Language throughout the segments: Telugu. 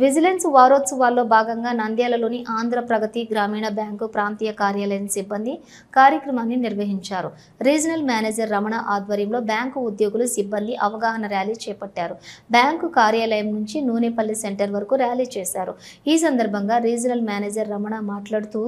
విజిలెన్స్ వారోత్సవాల్లో భాగంగా నంద్యాలలోని ఆంధ్ర ప్రగతి గ్రామీణ బ్యాంకు ప్రాంతీయ కార్యాలయం సిబ్బంది కార్యక్రమాన్ని నిర్వహించారు. రీజనల్ మేనేజర్ రమణ ఆధ్వర్యంలో బ్యాంకు ఉద్యోగులు సిబ్బంది అవగాహన ర్యాలీ చేపట్టారు. బ్యాంకు కార్యాలయం నుంచి నూనెపల్లి సెంటర్ వరకు ర్యాలీ చేశారు. ఈ సందర్భంగా రీజనల్ మేనేజర్ రమణ మాట్లాడుతూ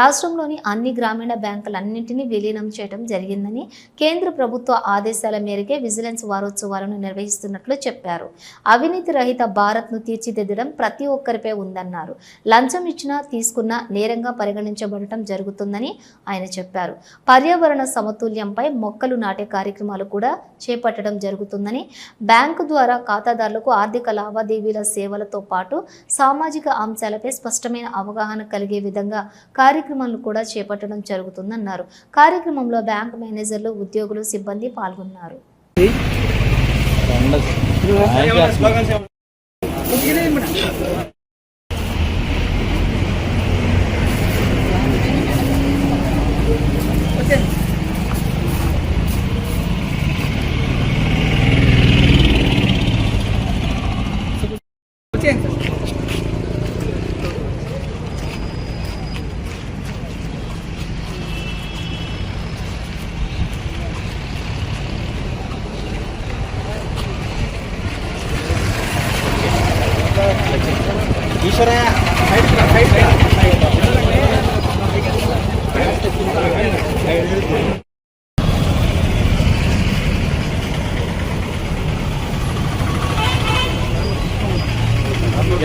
రాష్ట్రంలోని అన్ని గ్రామీణ బ్యాంకులన్నింటినీ విలీనం చేయడం జరిగిందని కేంద్ర ప్రభుత్వ ఆదేశాల మేరకే విజిలెన్స్ వారోత్సవాలను నిర్వహిస్తున్నట్లు చెప్పారు. అవినీతి రహిత భారత్ను తీర్చిదిద్దడం ప్రతి ఒక్కరిపై ఉందన్నారు. లంచం ఇచ్చినా తీసుకున్నా నేరంగా పరిగణించబడటం జరుగుతుందని ఆయన చెప్పారు. పర్యావరణ సమతుల్యంపై మొక్కలు నాటే కార్యక్రమాలు కూడా చేపట్టడం జరుగుతుందని బ్యాంకు ద్వారా ఖాతాదారులకు ఆర్థిక లావాదేవీల సేవలతో పాటు సామాజిక అంశాలపై స్పష్టమైన అవగాహన కలిగే విధంగా కార్యక్రమాలను కూడా చేపట్టడం జరుగుతుందన్నారు. కార్యక్రమంలో బ్యాంకు మేనేజర్లు ఉద్యోగులు సిబ్బంది పాల్గొన్నారు. ผมจะเล่นมัน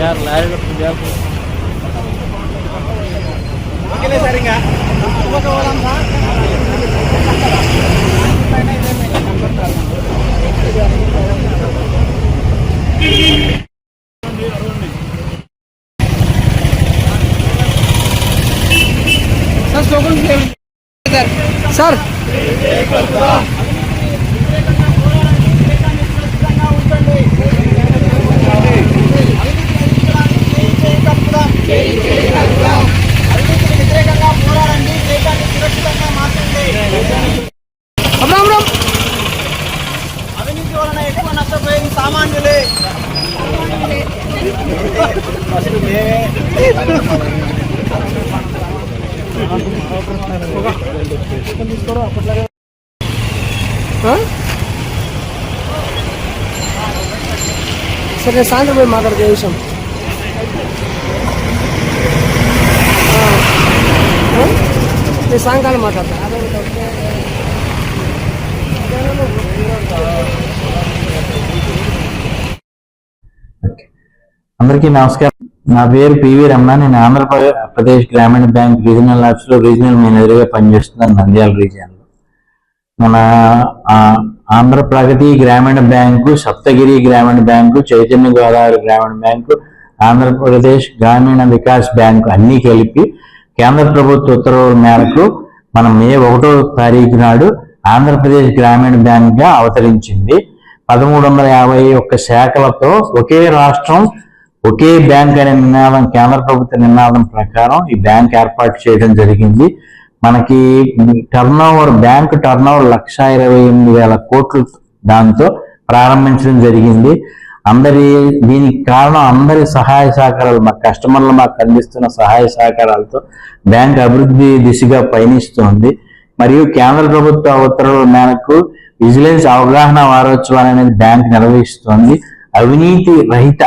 யார் லாரியில் யார் ஓகே சரிங்க சார் சார் சார் సరే సాయంత్రం పోయి మాట్లాడితే ఏ విషయం? నేను సాయంకాలం మాట్లాడతా. అందరికీ నమస్కారం. నా పేరు పివి రమణ. నేను ఆంధ్రప్రదేశ్ గ్రామీణ బ్యాంక్ రీజనల్ ఆఫీస్లో రీజనల్ మేనేజర్గా పనిచేస్తున్నాను నంద్యాల రీజియన్లో మన ఆంధ్ర ప్రగతి గ్రామీణ బ్యాంకు సప్తగిరి గ్రామీణ బ్యాంకు చైతన్య గోదావరి గ్రామీణ బ్యాంకు ఆంధ్రప్రదేశ్ గ్రామీణ వికాస్ బ్యాంకు అన్నీ కలిపి కేంద్ర ప్రభుత్వ ఉత్తర్వుల మేరకు మనం మే ఒకటో తారీఖు నాడు ఆంధ్రప్రదేశ్ గ్రామీణ బ్యాంక్గా అవతరించింది. పదమూడు వందల యాభై ఒక్క శాఖలతో ఒకే రాష్ట్రం ఒకే బ్యాంక్ అనే నినాదం కేంద్ర ప్రభుత్వ నినాదం ప్రకారం ఈ బ్యాంక్ ఏర్పాటు చేయడం జరిగింది. మనకి turn over bank turn over లక్ష ఇరవై ఎనిమిది వేల కోట్లు దాంతో ప్రారంభించడం జరిగింది. అందరి దీనికి కారణం అందరి సహాయ సహకారాలు మా కస్టమర్లు మాకు అందిస్తున్న సహాయ సహకారాలతో బ్యాంక్ అభివృద్ధి దిశగా పయనిస్తోంది. మరియు కేంద్ర ప్రభుత్వ ఉత్తర్వుల మేరకు విజిలెన్స్ అవగాహన వారోత్సవాలు అనేది బ్యాంక్ నిర్వహిస్తోంది. అవినీతి రహిత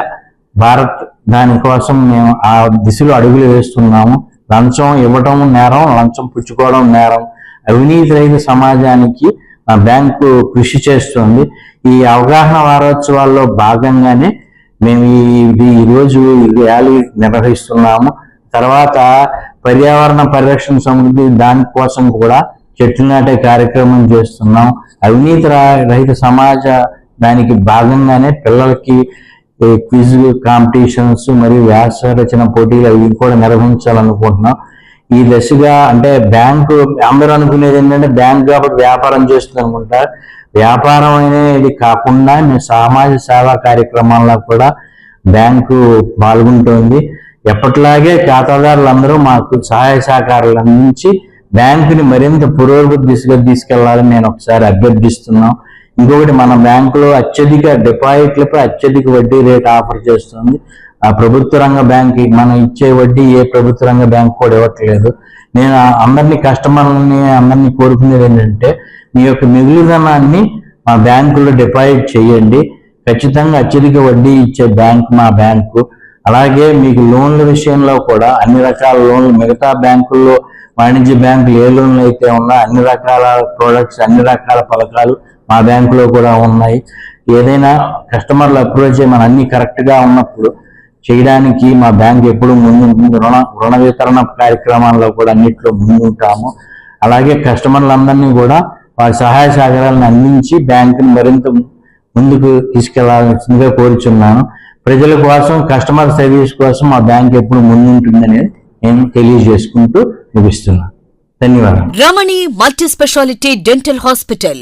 భారత్ దానికోసం మేము ఆ దిశలో అడుగులు వేస్తున్నాము. లంచం ఇవ్వటం నేరం లంచం పుచ్చుకోవడం నేరం. అవినీతి రహిత సమాజానికి మా బ్యాంకు కృషి చేస్తుంది. ఈ అవగాహన వారోత్సవాల్లో భాగంగానే మేము ఈ ఈరోజు ఈ రోజు ర్యాలీ నిర్వహిస్తున్నాము. తర్వాత పర్యావరణ పరిరక్షణ సమృద్ధి దానికోసం కూడా చెట్లు నాటే కార్యక్రమం చేస్తున్నాం. అవినీతి రహిత సమాజ దానికి భాగంగానే పిల్లలకి క్విజ్ కాంపిటీషన్స్ మరియు వ్యాస రచన పోటీలు అవి కూడా నిర్వహించాలనుకుంటున్నాం. ఈ దశగా అంటే బ్యాంకు అందరూ అనుకునేది ఏంటంటే బ్యాంక్ కాబట్టి వ్యాపారం చేస్తుంది అనుకుంటారు వ్యాపారం అనేది కాకుండా మేము సామాజిక సేవా కార్యక్రమాల్లో కూడా బ్యాంకు పాల్గొంటుంది. ఎప్పటిలాగే ఖాతాదారులందరూ మాకు సహాయ సహకారాలు అందించి బ్యాంకుని మరింత పురోగతి దిశగా తీసుకెళ్ళాలని నేను ఒకసారి అభ్యర్థిస్తున్నాం ఇంకొకటి మన బ్యాంకులో అత్యధిక డిపాజిట్లపై అత్యధిక వడ్డీ రేట్ ఆఫర్ చేస్తుంది. ఆ ప్రభుత్వ రంగ బ్యాంక్ మనం ఇచ్చే వడ్డీ ఏ ప్రభుత్వ రంగ బ్యాంక్ కూడా ఇవ్వట్లేదు. నేను అందరినీ కస్టమర్లని అందరినీ కోరుకునేది ఏంటంటే మీ యొక్క మిగులుదనాన్ని మా బ్యాంకులో డిపాజిట్ చేయండి. ఖచ్చితంగా అత్యధిక వడ్డీ ఇచ్చే బ్యాంక్ మా బ్యాంకు. అలాగే మీకు లోన్ల విషయంలో కూడా అన్ని రకాల లోన్లు మిగతా బ్యాంకుల్లో వాణిజ్య బ్యాంకులు ఏ లోన్లు అయితే ఉన్నా అన్ని రకాల ప్రోడక్ట్స్ అన్ని రకాల పథకాలు మా బ్యాంకులో కూడా ఉన్నాయి. ఏదైనా కస్టమర్లు అప్రోచ్ మన అన్ని కరెక్ట్గా ఉన్నప్పుడు చేయడానికి మా బ్యాంక్ ఎప్పుడు ముందు రుణ రుణ వితరణ కార్యక్రమాల్లో కూడా అన్నింటిలో ముందుంటాము అలాగే కస్టమర్లందరినీ కూడా వారి సహాయ సహకారాలను అందించి బ్యాంకుని మరింత ముందుకు తీసుకెళ్ళాల్సిందిగా కోరుచున్నాను. ప్రజల కోసం కస్టమర్ సర్వీస్ కోసం మా బ్యాంక్ ఎప్పుడు ముందుంటుందని నేను తెలియజేసుకుంటూ ముగిస్తున్నాను. ధన్యవాదాలు. Ramani multi speciality dental hospital.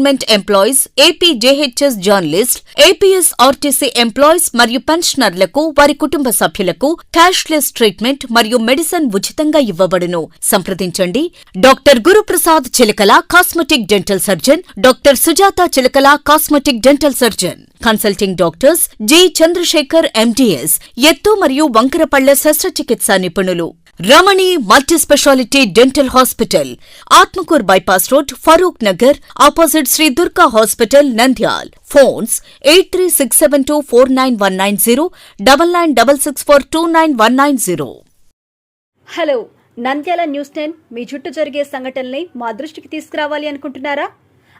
employees AP JHS journalist APS RTC employees మరియు పెన్షనర్లకు వారి కుటుంబ సభ్యులకు క్యాష్లెస్ ట్రీట్మెంట్ మరియు మెడిసిన్ ఉచితంగా ఇవ్వబడును. సంప్రదించండి. Doctor Guruprasad Chilakala cosmetic dental surgeon doctor Sujatha Chilakala cosmetic dental surgeon. Consulting doctors G Chandrasekhar MDS ఎత్తు మరియు వంకరపళ్ళ శస్త్రచికిత్స నిపుణులు. Ramani multi speciality dental hospital Atmakur bypass road Farooq Nagar opposite Shri Durga hospital Nandyal. Phones eight three six seven two four nine one nine zero double nine double six four two nine one nine zero. Hello Nandyala news ten మీ చుట్టూ జరిగే సంఘటనల్ని మా దృష్టికి తీసుకురావాలి అనుకుంటున్నారా?